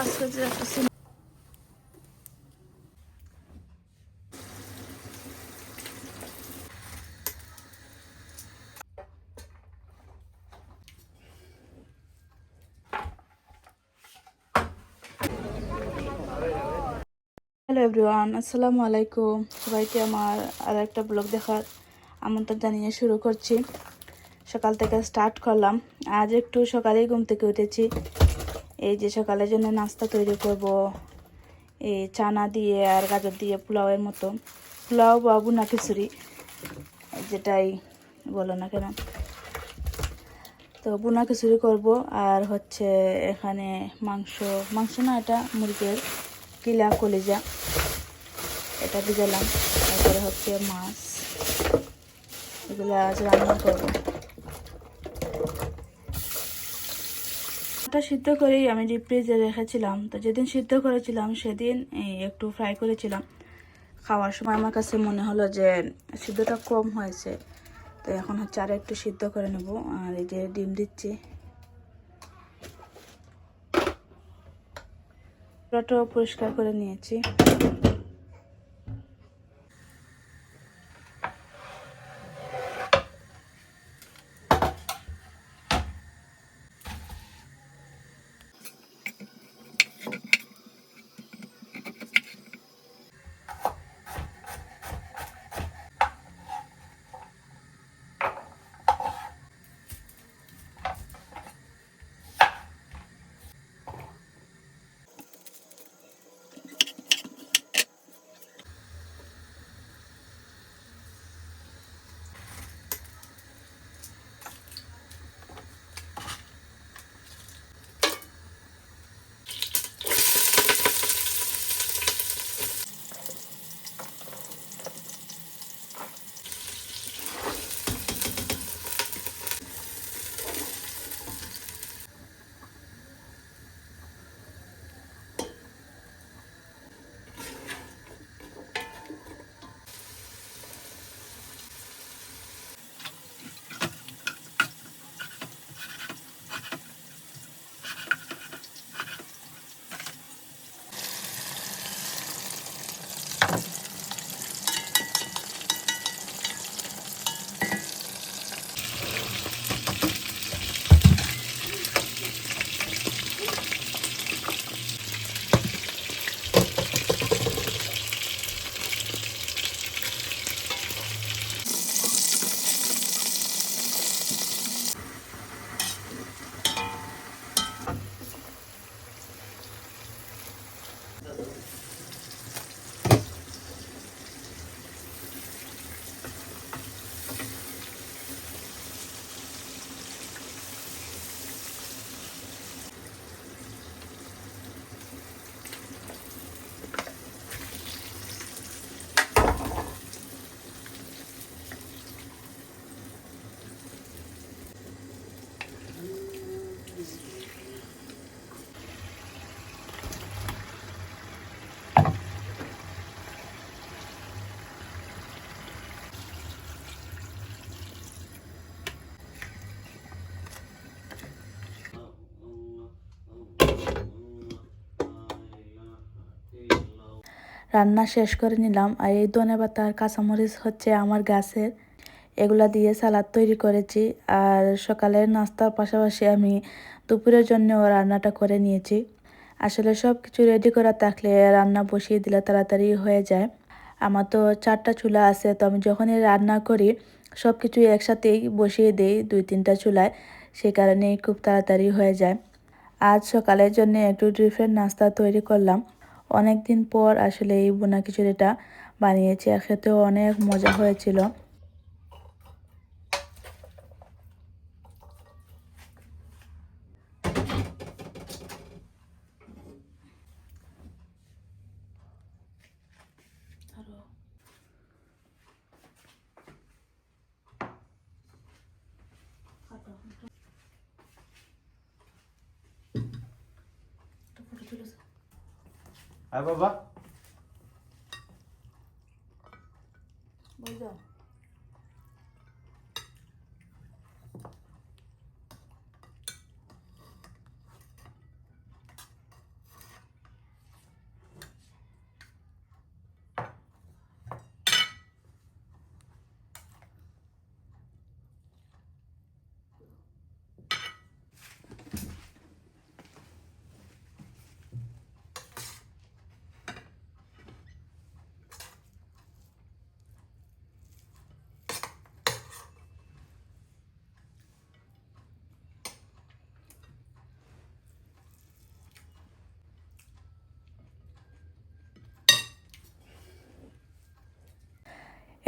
Hello everyone আসসালামু আলাইকুম সবাইকে আমার আর একটা ব্লগ দেখার আমন্ত্রণ জানিয়ে শুরু করছি। সকাল থেকে স্টার্ট করলাম। আজ একটু সকালেই ঘুম থেকে উঠেছি। এই যে সকালের জন্য নাস্তা তৈরি করব, এই চানা দিয়ে আর গাজর দিয়ে পোলাওয়ের মতো। পোলাও বা বুনা খিচুড়ি, যেটাই বলো না কেন। তো বুনা খিচুড়ি করব আর হচ্ছে এখানে মাংস মাংস না এটা মুরগির কিলা কলিজা, এটা দিয়ে ভিজালাম তারপরে হচ্ছে মাছ, এগুলো আজ রান্না করব। ওটা সিদ্ধ করেই আমি ডিপ ফ্রিজে রেখেছিলাম। তো যেদিন সিদ্ধ করেছিলাম, সেদিন একটু ফ্রাই করেছিলাম। খাওয়ার সময় আমার কাছে মনে হলো যে সিদ্ধটা কম হয়েছে। তো এখন হচ্ছে আর একটু সিদ্ধ করে নেব। আর এই যে ডিম দিচ্ছি। পুরোটাও পরিষ্কার করে নিয়েছি। রান্না শেষ করে নিলাম আর এই ধনে পাতা আর কাঁচামরিচ হচ্ছে আমার গাছের। এগুলা দিয়ে সালাদ তৈরি করেছি আর সকালের নাস্তার পাশাপাশি আমি দুপুরের জন্যও রান্নাটা করে নিয়েছি। আসলে সব কিছু রেডি করা থাকলে রান্না বসিয়ে দিলে তাড়াতাড়ি হয়ে যায়। আমার তো চারটা চুলা আছে, তো আমি যখনই রান্না করি সব কিছু একসাথেই বসিয়ে দিই দুই তিনটা চুলায়। সেই কারণেই খুব তাড়াতাড়ি হয়ে যায়। আজ সকালের জন্য একটু ডিফারেন্ট নাস্তা তৈরি করলাম। অনেক দিন পর আসলে এই বোনা খিচুড়িটা বানিয়েছি। আর খেতেও অনেক মজা হয়েছিল। Hay baba.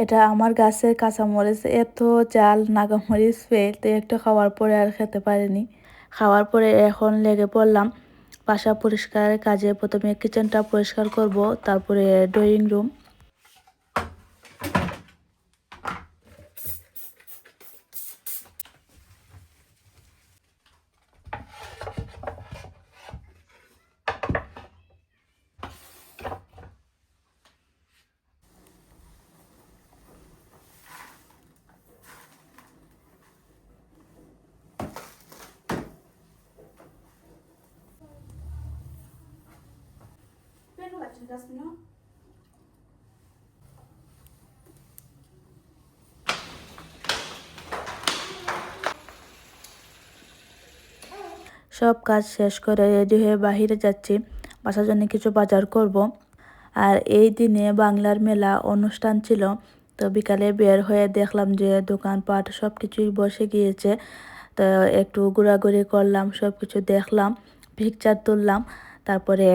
এটা আমার গাছের কাঁচামরিচ, এত জাল নাগামরিচ পেয়ে তো একটু খাওয়ার পরে আর খেতে পারিনি। খাওয়ার পরে এখন লেগে পড়লাম, বাসা পরিষ্কারের কাজে প্রথমে কিচেনটা পরিষ্কার করব, তারপরে ড্রয়িং রুম সব কাজ শেষ করে রেডি হয়ে বাহিরে যাচ্ছি। বাসার জন্য কিছু বাজার করব। আর এই দিনে বাংলার মেলা অনুষ্ঠান ছিল, তো বিকালে বের হয়ে দেখলাম যে দোকানপাট সব কিছুই বসে গিয়েছে। তো একটু ঘোরাঘুরি করলাম সব কিছু দেখলাম পিকচার তুললাম, তারপরে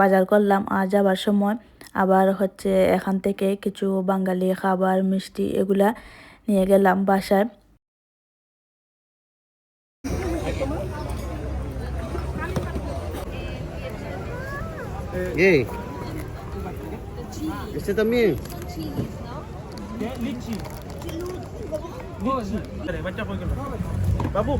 বাজার করলাম আর যাবার সময় আবার হচ্ছে এখান থেকে কিছু বাঙালি খাবার মিষ্টি এগুলা নিয়ে গেলাম বাসায়. Este también. বাবু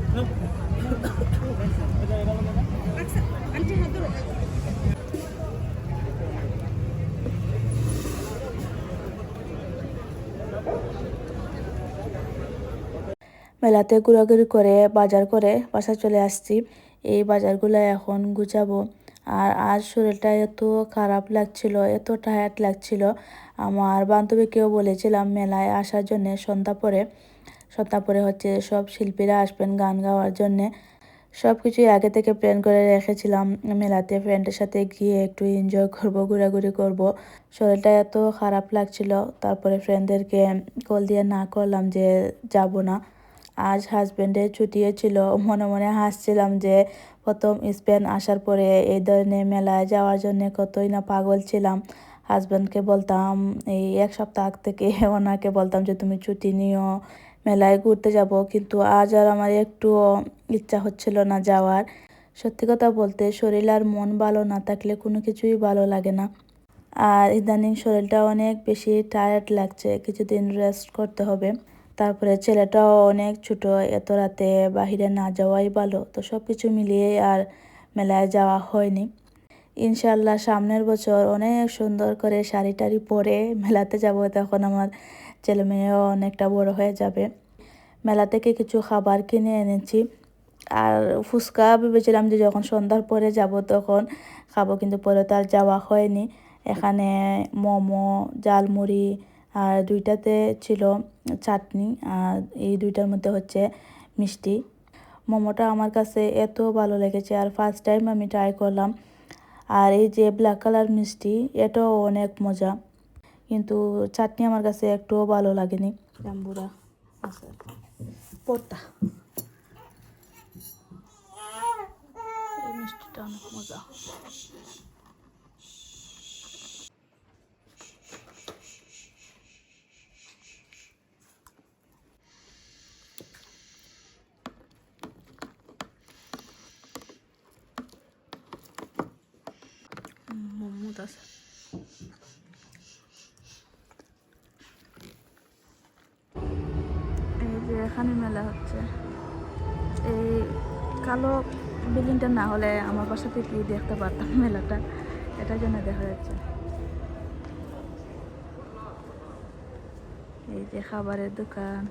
মেলাতে ঘোরাঘুরি করে, বাজার করে বাসায় চলে আসছি। এই বাজারগুলো এখন গুছাবো। আর আজ শরীরটা এত খারাপ লাগছিল, এত টায়ার্ড লাগছিল। আমার বান্ধবীকেও বলেছিলাম মেলায় আসার জন্যে সন্ধ্যা পরে। সন্ধ্যা পরে হচ্ছে সব শিল্পীরা আসবেন গান গাওয়ার জন্যে। সব কিছুই আগে থেকে প্ল্যান করে রেখেছিলাম। মেলাতে ফ্রেন্ডের সাথে গিয়ে একটু এনজয় করব, ঘোরাঘুরি করব। শরীরটা এত খারাপ লাগছিল, তারপরে ফ্রেন্ডদেরকে কল দিয়ে না করলাম যে যাব না। আজ হাজব্যান্ডের ছুটিও ছিল। মনে মনে হাসছিলাম যে, প্রথম স্পেন আসার পরে এই ধরনের মেলায় যাওয়ার জন্য কতই না পাগল ছিলাম। হাজব্যান্ডকে বলতাম, এই এক সপ্তাহ আগ থেকে ওনাকে বলতাম যে, তুমি ছুটি নিও, মেলায় ঘুরতে যাব। কিন্তু আজ আর আমার একটু ইচ্ছা হচ্ছিল না যাওয়ার। সত্যি কথা বলতে, শরীর আর মন ভালো না থাকলে কোনো কিছুই ভালো লাগে না। আর ইদানিং শরীরটা অনেক বেশি টায়ার্ড লাগছে। কিছুদিন রেস্ট করতে হবে। তারপরে ছেলেটাও অনেক ছোট, এত রাতে বাহিরে না যাওয়াই ভালো। তো সব কিছু মিলিয়ে আর মেলায় যাওয়া হয়নি। ইনশাল্লাহ সামনের বছর অনেক সুন্দর করে শাড়ি টাড়ি পরে মেলাতে যাব, তখন আমার ছেলে মেয়েও অনেকটা বড় হয়ে যাবে। মেলা থেকে কিছু খাবার কিনে এনেছি। আর ফুচকা ভেবেছিলাম যে যখন সন্ধ্যার পরে যাব তখন খাব, কিন্তু পরে তো আর যাওয়া হয়নি। এখানে মোমো জালমুড়ি আর দুইটাতে ছিল। চাটনি আর এই দুইটার মধ্যে হচ্ছে মিষ্টি। মোমোটা আমার কাছে এত ভালো লেগেছে আর ফার্স্ট টাইম আমি ট্রাই করলাম। আর এই যে ব্ল্যাক কালার মিষ্টি, এটাও অনেক মজা। কিন্তু চাটনি আমার কাছে একটুও ভালো লাগেনি। জাম্বুরা এই মিষ্টিটা অনেক মজা। আছে এই যে এখানে মেলা হচ্ছে। এই কালো বিল্ডিংটা না হলে আমার বাসা থেকে দেখতে পারতাম মেলাটা। এটার জন্য দেখা যাচ্ছে। এই যে খাবারের দোকান।